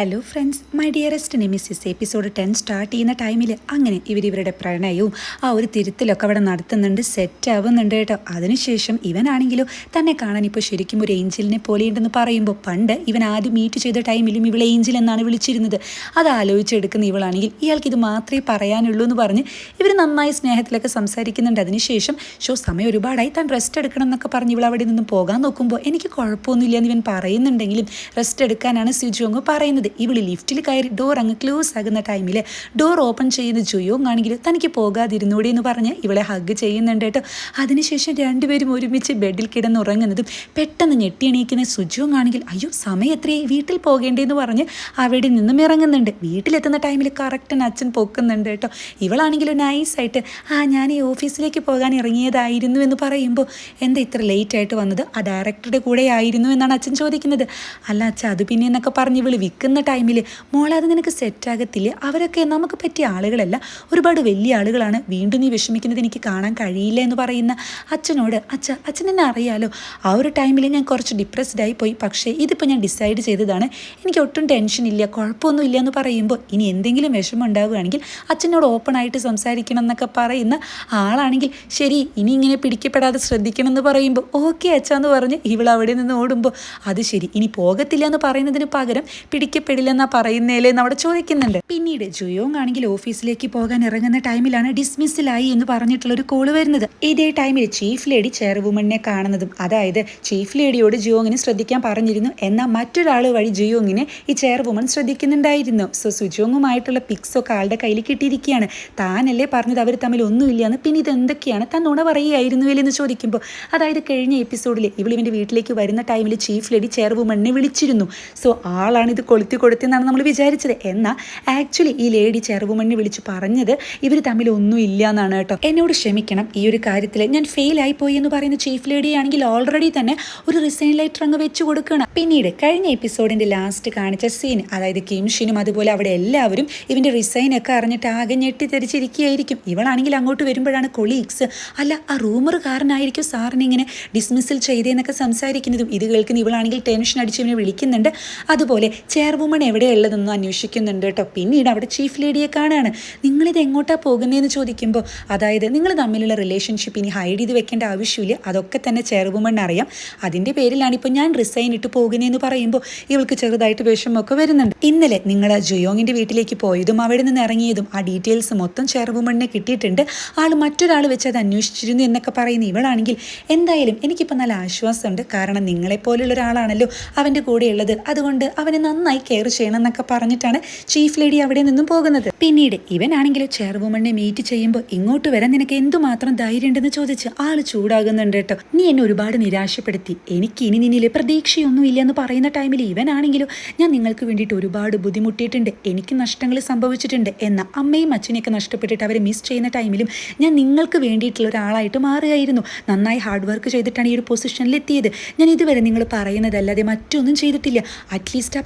Hello friends my dearest nemesis episode ten start ചെയ്യുന്ന ടൈമിൽ അങ്ങനെ ഇവരിവരുടെ പ്രണയവും ആ ഒരു തിരുത്തലൊക്കെ അവിടെ നടത്തുന്നുണ്ട് സെറ്റ് ആവുന്നുണ്ട് കേട്ടോ. അതിനുശേഷം ഇവനാണെങ്കിലോ തന്നെ കാണാൻ ഇപ്പോൾ ശരിക്കും ഒരു ഏഞ്ചലിനെ പോലെയുണ്ടെന്ന് പറയുമ്പോൾ പണ്ട് ഇവൻ ആദ്യം മീറ്റ് ചെയ്ത ടൈമിലും ഇവളെ ഏഞ്ചൽ എന്നാണ് വിളിച്ചിരുന്നത്. അത് ആലോചിച്ചെടുക്കുന്ന ഇവളാണെങ്കിൽ ഇയാൾക്ക് ഇത് മാത്രമേ പറയാനുള്ളൂ എന്ന് പറഞ്ഞ് ഇവർ നന്നായി സ്നേഹത്തിലൊക്കെ സംസാരിക്കുന്നുണ്ട്. അതിനുശേഷം ഷോ സമയം ഒരുപാടായി. താൻ റെസ്റ്റ് എടുക്കണം എന്നൊക്കെ പറഞ്ഞ് ഇവൾ അവിടെ നിന്നും പോകാൻ നോക്കുമ്പോൾ എനിക്ക് കുഴപ്പമൊന്നുമില്ല എന്ന് ഇവൻ പറയുന്നുണ്ടെങ്കിലും റെസ്റ്റ് എടുക്കാനാണ് സിജോങ് പറയുന്നത്. ഇവൾ ലിഫ്റ്റിൽ കയറി ഡോർ അങ്ങ് ക്ലോസ് ആകുന്ന ടൈമിൽ ഡോർ ഓപ്പൺ ചെയ്യുന്ന ജുയോങ് ആണെങ്കിൽ തനിക്ക് പോകാതിരുന്നൂടെ എന്ന് പറഞ്ഞ് ഇവളെ ഹഗ് ചെയ്യുന്നുണ്ട് കേട്ടോ. അതിനുശേഷം രണ്ടുപേരും ഒരുമിച്ച് ബെഡിൽ കിടന്നുറങ്ങുന്നതും പെട്ടെന്ന് ഞെട്ടിയണീക്കുന്ന സുജോങ് ആണെങ്കിൽ അയ്യോ സമയം എത്രയായി? വീട്ടിൽ പോകേണ്ടതെന്ന് പറഞ്ഞ് അവിടെ നിന്നും ഇറങ്ങുന്നുണ്ട്. വീട്ടിലെത്തുന്ന ടൈമിൽ കറക്റ്റ് അച്ഛൻ പൊക്കുന്നുണ്ട് കേട്ടോ. ഇവളാണെങ്കിലും നൈസായിട്ട് ആ ഞാൻ ഈ ഓഫീസിലേക്ക് പോകാൻ ഇറങ്ങിയതായിരുന്നു എന്ന് പറയുമ്പോൾ എന്താ ഇത്ര ലേറ്റ് ആയിട്ട് വന്നത്? ആ ഡയറക്ടറുടെ കൂടെ ആയിരുന്നു എന്നാണ് അച്ഛൻ ചോദിക്കുന്നത്. അല്ല അച്ഛൻ അത് പിന്നെ എന്നൊക്കെ പറഞ്ഞ് ഇവൾ വിൽക്കുന്ന ടൈമിൽ മോളെ നിനക്ക് സെറ്റാകത്തില്ലേ അവരൊക്കെ നമുക്ക് പറ്റിയ ആളുകളല്ല. ഒരുപാട് വലിയ ആളുകളാണ് വീണ്ടും നീ വിഷമിക്കുന്നത് എനിക്ക് കാണാൻ കഴിയില്ല എന്ന് പറയുന്ന അച്ഛനോട് അച്ഛ അച്ഛൻ എന്നെ അറിയാലോ? ആ ഒരു ടൈമിൽ ഞാൻ കുറച്ച് ഡിപ്രസ്ഡ് ആയി പോയി. പക്ഷേ ഇതിപ്പോൾ ഞാൻ ഡിസൈഡ് ചെയ്തതാണ്. എനിക്ക് ഒട്ടും ടെൻഷൻ ഇല്ല കുഴപ്പമൊന്നും ഇല്ല എന്ന് പറയുമ്പോൾ ഇനി എന്തെങ്കിലും വിഷമം ഉണ്ടാവുകയാണെങ്കിൽ അച്ഛനോട് ഓപ്പൺ ആയിട്ട് സംസാരിക്കണം എന്നൊക്കെ പറയുന്ന ആളാണെങ്കിൽ ശരി ഇനി ഇങ്ങനെ പിടിക്കപ്പെടാതെ ശ്രദ്ധിക്കണം എന്ന് പറയുമ്പോൾ ഓക്കെ അച്ഛാന്ന് പറഞ്ഞ് ഇവൾ അവിടെ നിന്ന് ഓടുമ്പോൾ അത് ശരി ഇനി പോകത്തില്ല എന്ന് പറയുന്നതിന് പകരം പിടിക്കപ്പെടില്ലെന്നാ പറയുന്നേലേ എന്ന് നമ്മുടെ ചോദിക്കുന്നുണ്ട്. പിന്നീട് ജുയോങ് ആണെങ്കിൽ ഓഫീസിലേക്ക് പോകാൻ ഇറങ്ങുന്ന ടൈമിലാണ് ഡിസ്മിസിലായി എന്ന് പറഞ്ഞിട്ടുള്ള ഒരു കോൾ വരുന്നത്. ഇതേ ടൈമിൽ ചീഫ് ലേഡി ചെയർവുമണിനെ കാണുന്നതും അതായത് ചീഫ് ലേഡിയോട് ജുയോങ്ങിന് ശ്രദ്ധിക്കാൻ പറഞ്ഞിരുന്നു എന്നാൽ മറ്റൊരാൾ വഴി ജുയോങ്ങിനെ ഈ ചെയർവുമൺ ശ്രദ്ധിക്കുന്നുണ്ടായിരുന്നു. സോ സുജോങ്ങുമായിട്ടുള്ള പിക്സ് ഒക്കെ ആളുടെ കയ്യിൽ കിട്ടിയിരിക്കുകയാണ്. താനല്ലേ പറഞ്ഞത് അവർ തമ്മിൽ ഒന്നുമില്ല എന്ന് പിന്നെ ഇത് എന്തൊക്കെയാണ് താൻ നുണ പറയുകയായിരുന്നു എന്ന് ചോദിക്കുമ്പോൾ അതായത് കഴിഞ്ഞ എപ്പിസോഡിൽ ഇവളിവന്റെ വീട്ടിലേക്ക് വരുന്ന ടൈമിൽ ചീഫ് ലേഡി ചെയർവുമണിനെ വിളിച്ചിരുന്നു. സോ ആളാണ് ഇത് കൊളുത്തി എന്നാണ് നമ്മൾ വിചാരിച്ചത്. എന്നാൽ ആക്ച്വലി ഈ ലേഡി ചെറുവുമണ്ണി വിളിച്ച് പറഞ്ഞത് ഇവർ തമ്മിൽ ഒന്നും ഇല്ല എന്നാണ് കേട്ടോ. എന്നോട് ക്ഷമിക്കണം ഈ ഒരു കാര്യത്തിൽ ഞാൻ ഫെയിൽ ആയി പോയി എന്ന് പറയുന്ന ചീഫ് ലേഡി ആണെങ്കിൽ ഓൾറെഡി തന്നെ ഒരു റിസൈൻ ലെറ്റർ അങ്ങ് വെച്ച് കൊടുക്കണം. പിന്നീട് കഴിഞ്ഞ എപ്പിസോഡിന്റെ ലാസ്റ്റ് കാണിച്ച സീൻ അതായത് കിംഷിനും അതുപോലെ അവിടെ എല്ലാവരും ഇവന്റെ റിസൈൻ ഒക്കെ അറിഞ്ഞിട്ട് ആകെ ഞെട്ടിത്തെറിച്ചിരിക്കുകയായിരിക്കും. ഇവളാണെങ്കിൽ അങ്ങോട്ട് വരുമ്പോഴാണ് കൊളീഗ്സ് അല്ല ആ റൂമർ കാരനായിരിക്കും സാറിനെ ഇങ്ങനെ ഡിസ്മിസിൽ ചെയ്തേന്നൊക്കെ സംസാരിക്കുന്നതും. ഇത് കേൾക്കുന്ന ഇവളാണെങ്കിൽ ടെൻഷൻ അടിച്ച് ഇവനെ വിളിക്കുന്നുണ്ട്. അതുപോലെ ചെയർവുമൺ എവിടെയുള്ളതെന്നും അന്വേഷിക്കുന്നുണ്ട് കേട്ടോ. പിന്നീട് അവിടെ ചീഫ് ലേഡിയെ കാണാണ്. നിങ്ങളിത് എങ്ങോട്ടാണ് പോകുന്നതെന്ന് ചോദിക്കുമ്പോൾ അതായത് നിങ്ങൾ തമ്മിലുള്ള റിലേഷൻഷിപ്പ് ഇനി ഹൈഡ് ചെയ്ത് വെക്കേണ്ട ആവശ്യമില്ല. അതൊക്കെ തന്നെ ചെറുവുമൺ അറിയാം. അതിന്റെ പേരിലാണ് ഇപ്പോൾ ഞാൻ റിസൈൻ ഇട്ട് പോകുന്നതെന്ന് പറയുമ്പോൾ ഇവൾക്ക് ചെറുതായിട്ട് വിഷമമൊക്കെ വരുന്നുണ്ട്. ഇന്നലെ നിങ്ങൾ ജുയോങ്ങിന്റെ വീട്ടിലേക്ക് പോയതും അവിടെ നിന്ന് ഇറങ്ങിയതും ആ ഡീറ്റെയിൽസ് മൊത്തം ചെറുവുമണ്ണിനെ കിട്ടിയിട്ടുണ്ട്. ആൾ മറ്റൊരാൾ വെച്ച് അത് അന്വേഷിച്ചിരുന്നു എന്നൊക്കെ പറയുന്ന ഇവളാണെങ്കിൽ എന്തായാലും എനിക്കിപ്പോൾ നല്ല ആശ്വാസമുണ്ട്. കാരണം നിങ്ങളെപ്പോലുള്ള ഒരാളാണല്ലോ അവന്റെ കൂടെയുള്ളത്. അതുകൊണ്ട് അവനെ നന്നായി കെയർ ചെയ്യണം എന്നൊക്കെ പറഞ്ഞിട്ടാണ് ചീഫ് ലേഡി അവിടെ നിന്നും പോകുന്നത്. പിന്നീട് ഇവനാണെങ്കിൽ ചെയർവുമണിനെ മീറ്റ് ചെയ്യുമ്പോൾ ഇങ്ങോട്ട് വരാൻ നിനക്ക് എന്തുമാത്രം ധൈര്യം ഉണ്ടെന്ന് ചോദിച്ച് ആൾ ചൂടാകുന്നുണ്ട് കേട്ടോ. നീ എന്നെ ഒരുപാട് നിരാശപ്പെടുത്തി. എനിക്ക് ഇനി നിന്നിൽ പ്രതീക്ഷയൊന്നും ഇല്ല എന്ന് പറയുന്ന ടൈമിൽ ഇവനാണെങ്കിലും ഞാൻ നിങ്ങൾക്ക് വേണ്ടിയിട്ട് ഒരുപാട് ബുദ്ധിമുട്ടിയിട്ടുണ്ട്. എനിക്ക് നഷ്ടങ്ങൾ സംഭവിച്ചിട്ടുണ്ട് എന്ന അമ്മയും അച്ഛനെയൊക്കെ നഷ്ടപ്പെട്ടിട്ട് അവരെ മിസ് ചെയ്യുന്ന ടൈമിലും ഞാൻ നിങ്ങൾക്ക് വേണ്ടിയിട്ടുള്ള ഒരാളായിട്ട് മാറുകയായിരുന്നു. നന്നായി ഹാർഡ് വർക്ക് ചെയ്തിട്ടാണ് ഈ ഒരു പൊസിഷനിൽ എത്തിയത്. ഞാൻ ഇതുവരെ നിങ്ങൾ പറയുന്നതല്ലാതെ മറ്റൊന്നും ചെയ്തിട്ടില്ല. അറ്റ്ലീസ്റ്റ് ആ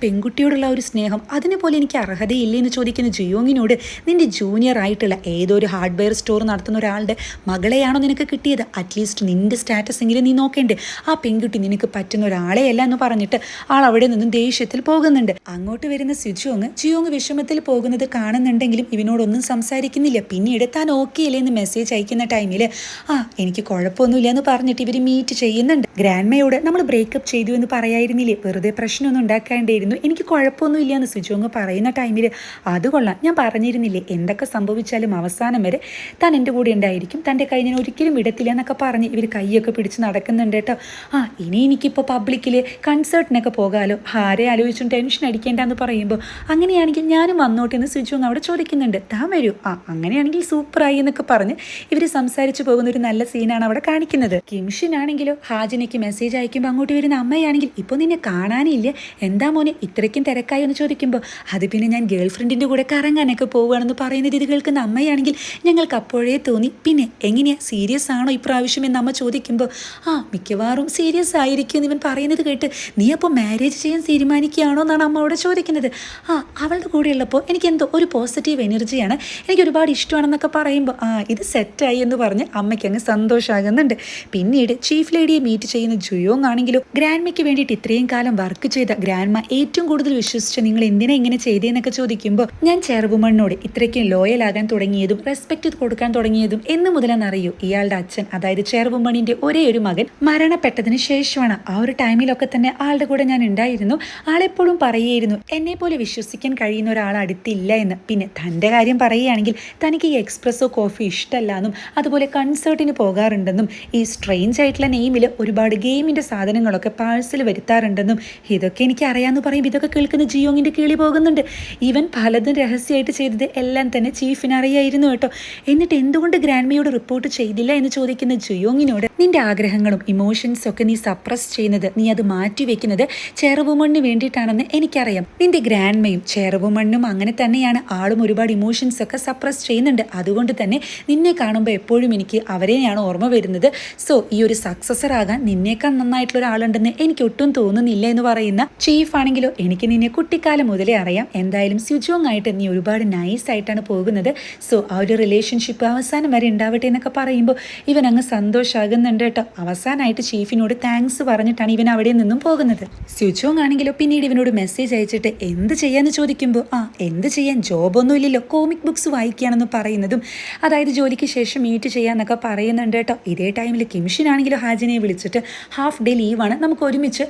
പെൺകുട്ടിയോടുള്ള ഒരു സ്നേഹം അതിനെപ്പോലെ പോലെ എനിക്ക് അർഹതയില്ലേ എന്ന് ചോദിക്കുന്ന ജിയോങ്ങിനോട് നിന്റെ ജൂനിയർ ആയിട്ടുള്ള ഏതൊരു ഹാർഡ്വെയർ സ്റ്റോർ നടത്തുന്ന ഒരാളുടെ മകളെയാണോ നിനക്ക് കിട്ടിയത്? അറ്റ്ലീസ്റ്റ് നിന്റെ സ്റ്റാറ്റസ് എങ്കിലും നീ നോക്കേണ്ടേ. ആ പെൺകുട്ടി നിനക്ക് പറ്റുന്ന ഒരാളെയല്ല എന്ന് പറഞ്ഞിട്ട് ആൾ അവിടെ നിന്നും ദേഷ്യത്തിൽ പോകുന്നുണ്ട്. അങ്ങോട്ട് വരുന്ന സിജോങ് ജിയോങ് വിഷമത്തിൽ പോകുന്നത് കാണുന്നുണ്ടെങ്കിലും ഇവനോടൊന്നും സംസാരിക്കുന്നില്ല. പിന്നീട് താൻ ഓക്കെ അല്ലേ എന്ന് മെസ്സേജ് അയക്കുന്ന ടൈമിൽ ആ എനിക്ക് കുഴപ്പമൊന്നുമില്ല എന്ന് പറഞ്ഞിട്ട് ഇവർ മീറ്റ് ചെയ്യുന്നുണ്ട്. ഗ്രാൻഡ്മയോട് നമ്മൾ ബ്രേക്കപ്പ് ചെയ്തു എന്ന് പറയായിരുന്നില്ലേ? വെറുതെ പ്രശ്നമൊന്നും ഉണ്ടാക്കാണ്ടായിരുന്നു. എനിക്ക് കുഴപ്പമൊന്നുമില്ല എന്ന് സിജോങ് പറയുന്ന ടൈമിൽ അത് കൊള്ളാം. ഞാൻ പറഞ്ഞിരുന്നില്ലേ എന്തൊക്കെ സംഭവിച്ചാലും അവസാനം വരെ താൻ എന്റെ കൂടെ ഉണ്ടായിരിക്കും. തന്റെ കൈ ഞാൻ ഒരിക്കലും വിടത്തില്ല എന്നൊക്കെ പറഞ്ഞ് ഇവർ കൈയൊക്കെ പിടിച്ച് നടക്കുന്നുണ്ട് കേട്ടോ. ആ ഇനി എനിക്കിപ്പോൾ പബ്ലിക്കിൽ കൺസേർട്ടിനൊക്കെ പോകാമല്ലോ ആരെ ആലോചിച്ചും ടെൻഷൻ അടിക്കേണ്ടെന്ന് പറയുമ്പോൾ അങ്ങനെയാണെങ്കിൽ ഞാനും വന്നോട്ടെ എന്ന് സിജോങ് അവിടെ ചോദിക്കുന്നുണ്ട്. താൻ വരൂ. ആ അങ്ങനെയാണെങ്കിൽ സൂപ്പറായി എന്നൊക്കെ പറഞ്ഞ് ഇവർ സംസാരിച്ചു പോകുന്ന ഒരു നല്ല സീനാണ് അവിടെ കാണിക്കുന്നത്. കിംഷിനാണെങ്കിലോ ഹാജിനയ്ക്ക് മെസ്സേജ് അയക്കുമ്പോൾ അങ്ങോട്ട് വരുന്ന അമ്മയാണെങ്കിൽ ഇപ്പോൾ നിന്നെ കാണാനില്ല. എന്താ മോനെ ഇത്രയ്ക്കും തിരക്കായി എന്ന് ചോദിക്കുമ്പോൾ അത് പിന്നെ ഞാൻ ഗേൾ ഫ്രണ്ടിന്റെ കൂടെ കറങ്ങാനൊക്കെ പോവുകയാണെന്ന് പറയുന്നത് ഇത് കേൾക്കുന്ന അമ്മയാണെങ്കിൽ ഞങ്ങൾക്ക് അപ്പോഴേ തോന്നി. പിന്നെ എങ്ങനെയാണ് സീരിയസ് ആണോ ഇപ്രാവശ്യം? എന്ന് അമ്മ ചോദിക്കുമ്പോൾ ആ മിക്കവാറും സീരിയസ് ആയിരിക്കും എന്ന് ഇവൻ പറയുന്നത് കേട്ട് നീ അപ്പോൾ മാരേജ് ചെയ്യാൻ തീരുമാനിക്കുകയാണോ എന്നാണ് അമ്മ അവിടെ ചോദിക്കുന്നത്. ആ അവളുടെ കൂടെയുള്ളപ്പോൾ എനിക്ക് എന്തോ ഒരു പോസിറ്റീവ് എനർജിയാണ് എനിക്ക് ഒരുപാട് ഇഷ്ടമാണെന്നൊക്കെ പറയുമ്പോൾ ആ ഇത് സെറ്റായി എന്ന് പറഞ്ഞ് അമ്മയ്ക്ക് അങ്ങ് സന്തോഷമാകുന്നുണ്ട് പിന്നീട് ചീഫ് ലേഡിയെ മീറ്റ് ചെയ്യുന്ന ജുയോങ് ആണെങ്കിലും ഗ്രാൻഡ്മയ്ക്ക് വേണ്ടിയിട്ട് ഇത്രയും കാലം വർക്ക് ചെയ്ത ഗ്രാൻഡ്മ ഏറ്റവും കൂടുതൽ വിശ്വസിച്ച് നിങ്ങൾ എന്തിനാ ഇങ്ങനെ ചെയ്തേന്നൊക്കെ ചോദിക്കുമ്പോൾ ഞാൻ ചെറുവുമണ്ണോട് ഇത്രയ്ക്കും ലോയൽ ആകാൻ തുടങ്ങിയതും റെസ്പെക്ട് കൊടുക്കാൻ തുടങ്ങിയതും എന്ന് മുതലെന്നറിയൂ. ഇയാളുടെ അച്ഛൻ അതായത് ചെറുവുമണ്ണിന്റെ ഒരേ ഒരു മകൻ മരണപ്പെട്ടതിന് ശേഷമാണ് ആ ഒരു ടൈമിലൊക്കെ തന്നെ ആളുടെ കൂടെ ഞാൻ ഉണ്ടായിരുന്നു. ആളെപ്പോഴും പറയുമായിരുന്നു എന്നെ പോലെ വിശ്വസിക്കാൻ കഴിയുന്ന ഒരാൾ അടുത്തില്ല എന്ന്. പിന്നെ തന്റെ കാര്യം പറയുകയാണെങ്കിൽ തനിക്ക് ഈ എക്സ്പ്രസ്സോ കോഫി ഇഷ്ടമല്ല എന്നും അതുപോലെ കൺസേർട്ടിന് പോകാറുണ്ടെന്നും ഈ സ്ട്രെയിഞ്ച് ആയിട്ടുള്ള നെയിമിൽ ഒരുപാട് ഗെയിമിന്റെ സാധനങ്ങളൊക്കെ പാഴ്സൽ വരുത്താറുണ്ടെന്നും ഇതൊക്കെ എനിക്ക് അറിയാമെന്ന് പറയുമ്പോൾ ഇതൊക്കെ കേൾക്കുന്ന ജിയോങ്ങിന്റെ കിളി പോകുന്നുണ്ട്. ഇവൻ പലതും രഹസ്യമായിട്ട് ചെയ്തത് എല്ലാം തന്നെ ചീഫിന് അറിയായിരുന്നു കേട്ടോ. എന്നിട്ട് എന്തുകൊണ്ട് ഗ്രാൻഡ്മയോട് റിപ്പോർട്ട് ചെയ്തില്ല എന്ന് ചോദിക്കുന്ന ജിയോങ്ങിനോട് നിന്റെ ആഗ്രഹങ്ങളും ഇമോഷൻസും ഒക്കെ നീ സപ്രസ് ചെയ്യുന്നത് നീ അത് മാറ്റിവെക്കുന്നത് ചെറുവുമണ്ണിന് വേണ്ടിയിട്ടാണെന്ന് എനിക്കറിയാം. നിന്റെ ഗ്രാൻഡ്മയും ചെറുവുമണ്ണും അങ്ങനെ തന്നെയാണ് ആളും ഒരുപാട് ഇമോഷൻസ് ഒക്കെ സപ്രസ് ചെയ്യുന്നുണ്ട്. അതുകൊണ്ട് തന്നെ നിന്നെ കാണുമ്പോൾ എപ്പോഴും എനിക്ക് അവരെയാണ് ഓർമ്മ വരുന്നത്. സോ ഈ ഒരു സക്സസർ ആകാൻ നിന്നേക്കാൾ നന്നായിട്ടുള്ള ഒരാളുണ്ടെന്ന് എനിക്ക് ഒട്ടും തോന്നുന്നില്ല എന്ന് പറയുന്ന ചീഫ് ആണെങ്കിലോ എനിക്ക് നിന്നെ കുട്ടിക്കാലം മുതലേ അറിയാം. എന്തായാലും സ്യുജോങ് ആയിട്ട് നീ ഒരുപാട് നൈസ് ആയിട്ടാണ് പോകുന്നത്. സോ ആ ഒരു റിലേഷൻഷിപ്പ് അവസാനം വരെ ഉണ്ടാവട്ടെ എന്നൊക്കെ പറയുമ്പോൾ ഇവൻ അങ്ങ് സന്തോഷമാകുന്നുണ്ട് കേട്ടോ. അവസാനമായിട്ട് ചീഫിനോട് താങ്ക്സ് പറഞ്ഞിട്ടാണ് ഇവൻ അവിടെ നിന്നും പോകുന്നത്. സ്യുജോങ് ആണെങ്കിലോ പിന്നീട് ഇവനോട് മെസ്സേജ് അയച്ചിട്ട് എന്ത് ചെയ്യാന്ന് ചോദിക്കുമ്പോൾ ആ എന്ത് ചെയ്യാൻ ജോബൊന്നും ഇല്ലല്ലോ. കോമിക് ബുക്സ് വായിക്കുകയാണെന്ന് പറയുന്നതും അതായത് ജോലിക്ക് ശേഷം മീറ്റ് ചെയ്യാന്നൊക്കെ പറയുന്നുണ്ട് കേട്ടോ. ഇതേ ടൈമിൽ കിംഷിനാണെങ്കിലും ഹാജിനെ വിളിച്ചിട്ട് ഹാഫ് ഡേ ലീവാണ് നമുക്ക് ഒരുമിച്ച്